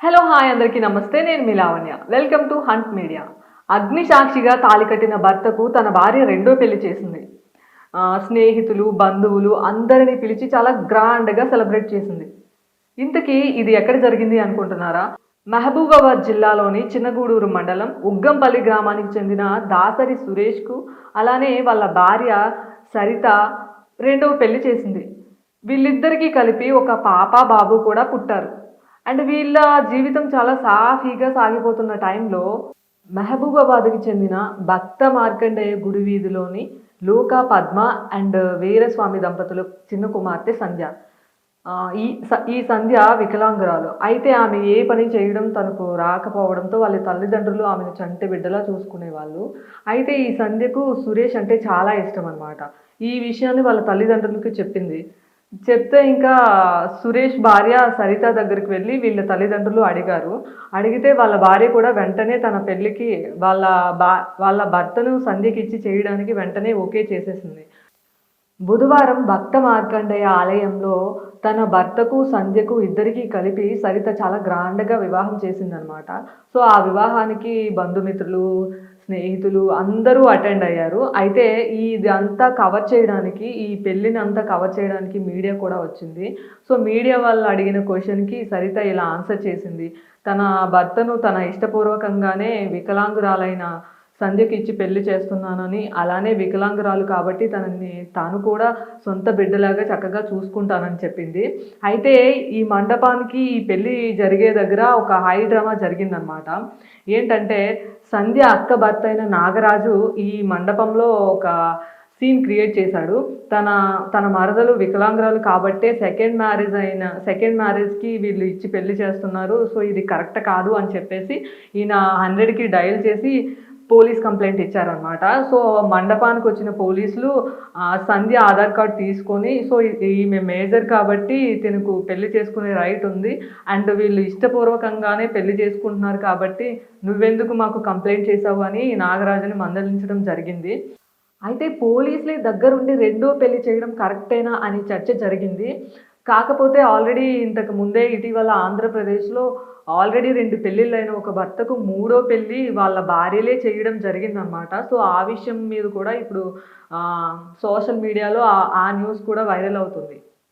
Hello hi అందరికీ నమస్తే. నేను మీ Lavanya. Welcome to hunt media అగ్ని సాక్షిగా తాళి కట్టిన భర్తకు తన భార్య రెండో పెళ్ళి చేసింది. స్నేహితులు బంధువులు అందరినీ పిలిచి చాలా గ్రాండ్గా సెలబ్రేట్ చేసింది. ఇంతకీ ఇది ఎక్కడ జరిగింది అనుకుంటున్నారా? మహబూబాబాద్ జిల్లాలోని చిన్నగూడూరు మండలం ఉగ్గంపల్లి గ్రామానికి చెందిన దాసరి సురేష్కు అలానే వాళ్ళ భార్య సరిత రెండవ పెళ్ళి చేసింది. వీళ్ళిద్దరికీ కలిపి ఒక పాప బాబు కూడా పుట్టారు. అండ్ వీళ్ళ జీవితం చాలా సాఫీగా సాగిపోతున్న టైంలో మహబూబాబాద్కి చెందిన భక్త మార్కండేయ గుడి వీధిలోని లోకా పద్మ అండ్ వీరస్వామి దంపతులు చిన్న కుమార్తె సంధ్య. ఈ స- ఈ సంధ్య వికలాంగురాలు. అయితే ఆమె ఏ పని చేయడం తనకు రాకపోవడంతో వాళ్ళ తల్లిదండ్రులు ఆమెను చంటి బిడ్డలా చూసుకునేవాళ్ళు అయితే ఈ సంధ్యకు సురేష్ అంటే చాలా ఇష్టం అనమాట ఈ విషయాన్ని వాళ్ళ తల్లిదండ్రులకి చెప్పింది. చెప్తే ఇంకా సురేష్ భార్య సరిత దగ్గరికి వెళ్ళి వీళ్ళ తల్లిదండ్రులు అడిగారు. అడిగితే వాళ్ళ భార్య కూడా వెంటనే తన పెళ్ళికి వాళ్ళ బా వాళ్ళ భర్తను సంధ్యకి ఇచ్చి చేయడానికి వెంటనే ఓకే చేసేసింది. బుధవారం భక్త మార్కండేయ ఆలయంలో తన భర్తకు సంధ్యకు ఇద్దరికి కలిపి సరిత చాలా గ్రాండ్గా వివాహం చేసిందనమాట. సో ఆ వివాహానికి బంధుమిత్రులు స్నేహితులు అందరూ అటెండ్ అయ్యారు. అయితే ఇది అంతా కవర్ చేయడానికి ఈ పెళ్ళిని అంతా కవర్ చేయడానికి మీడియా కూడా వచ్చింది. సో మీడియా వాళ్ళు అడిగిన క్వశ్చన్కి సరిత ఇలా ఆన్సర్ చేసింది. తన భర్తను తన ఇష్టపూర్వకంగానే వికలాంగురాలైన సంధ్యకి ఇచ్చి పెళ్ళి చేస్తున్నానని అలానే వికలాంగురాలు కాబట్టి తనని తాను కూడా సొంత బిడ్డలాగా చక్కగా చూసుకుంటానని చెప్పింది. అయితే ఈ మండపానికి ఈ పెళ్ళి జరిగే దగ్గర ఒక హై డ్రామా జరిగిందనమాట ఏంటంటే సంధ్య అక్క భర్త అయిన నాగరాజు ఈ మండపంలో ఒక సీన్ క్రియేట్ చేశాడు. తన తన మరదలు వికలాంగురాలు కాబట్టే సెకండ్ మ్యారేజ్ అయిన సెకండ్ మ్యారేజ్కి వీళ్ళు ఇచ్చి పెళ్ళి చేస్తున్నారు. సో ఇది కరెక్ట్ కాదు అని చెప్పేసి ఈయన హండ్రెడ్కి డయల్ చేసి పోలీస్ కంప్లైంట్ ఇచ్చారనమాట సో మండపానికి వచ్చిన పోలీసులు సంధ్య ఆధార్ కార్డ్ తీసుకొని సో ఈ- ఈమె మేజర్ కాబట్టి తనకు పెళ్ళి చేసుకునే రైట్ ఉంది. అండ్ వీళ్ళు ఇష్టపూర్వకంగానే పెళ్ళి చేసుకుంటున్నారు కాబట్టి నువ్వెందుకు మాకు కంప్లైంట్ చేసావు అని నాగరాజుని మందలించడం జరిగింది. అయితే పోలీసులే దగ్గరుండి రెండో పెళ్ళి చేయడం కరెక్టేనా అని చర్చ జరిగింది. కాకపోతే ఆల్రెడీ ఇంతకు ముందే ఇటీవల ఆంధ్రప్రదేశ్లో ఆల్రెడీ రెండు పెళ్ళిళ్ళైన ఒక భర్తకు మూడో పెళ్ళి వాళ్ళ భార్యలే చేయడం జరిగిందనమాట సో ఆ విషయం మీద కూడా ఇప్పుడు సోషల్ మీడియాలో ఆ- ఆ న్యూస్ కూడా వైరల్ అవుతుంది.